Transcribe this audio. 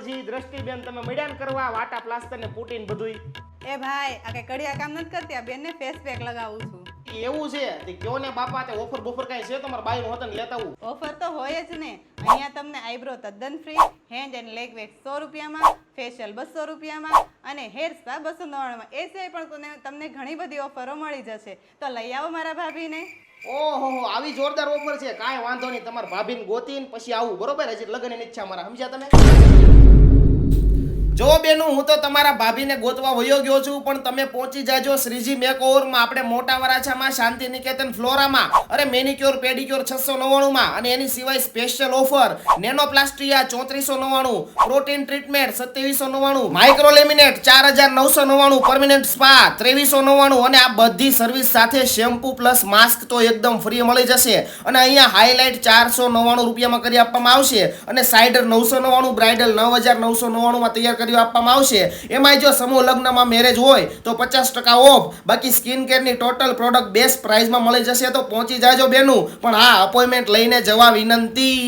પછી દ્રષ્ટિબેન તમે મળ્યા કરવા વાટા પ્લાસ્ટર ને પૂટીને બધું એ ભાઈ આ કઈ કડિયા કામ નથી કરતી આ બેનને ફેસ પેક લગાવું છું. એવું છે તે કયો ને બાપા તે ઓફર બોફર કઈ છે તમારા બાઈનું હોતન લેતા આવું. ઓફર તો હોય જ ને. અહીંયા તમને આઈબ્રો તદ્દન free hand and leg wax સો રૂપિયામાં ફેશિયલ બસો રૂપિયામાં અને હેર સ્પા બસો નવ્વાણુંમાં. એ સિવાય પણ તમને તમને ઘણી બધી ઓફરો મળી જશે. તો લઈ આવો મારા ભાભીને. ઓહો આવી જોરદાર ઓફર છે. કાંઈ વાંધો નહીં તમારા ભાભીને ગોતીને પછી આવું. બરોબર? હજી લગ્નની ઈચ્છા મારા. સમજ્યા તમે? જો બેનું, હું તો તમારા ભાભીને ગોતવા વયો ગયો છું, પણ તમે પહોંચી જાજો શ્રીજી મેકઓવરમાં આપણે મોટા વરાછામાં શાંતિ નિકેતન ફ્લોરામાં, અરે મેનિક્યોર, પેડિક્યોર છસો નવ્વાણુંમાં, અને એની સિવાય સ્પેશિયલ ઓફર, નેનોપ્લાસ્ટિયા ચોત્રીસો નવ્વાણું, પ્રોટીન ટ્રીટમેન્ટ સત્યાવીસો નવ્વાણું માઇક્રો લેમિનેટ ચાર હજાર નવસો નવ્વાણું, પરમિનન્ટ સ્પા ત્રેવીસો નવ્વાણું, અને આ બધી સર્વિસ સાથે શેમ્પુ પ્લસ માસ્ક તો એકદમ ફ્રી મળી જશે. અને અહીંયા હાઇલાઇટ ચારસો નવ્વાણું રૂપિયામાં કરી આપવામાં આવશે. અને સાઇડર નવસો નવ્વાણું, બ્રાઇડલ નવ હજાર નવસો નવ્વાણુંમાં તૈયાર કરી આપવામાં આવશે. એમાંય જો સમૂહ લગ્નમાં મેરેજ હોય, તો પચાસ ટકા ઓફ બાકી સ્કિન કેરની ટોટલ પ્રોડક્ટ બેસ્ટ પ્રાઇસમાં મળી જશે તો પહોંચી જાજો બેનું. પણ આ અપોઇન્ટમેન્ટ લઈને જવા વિનંતી.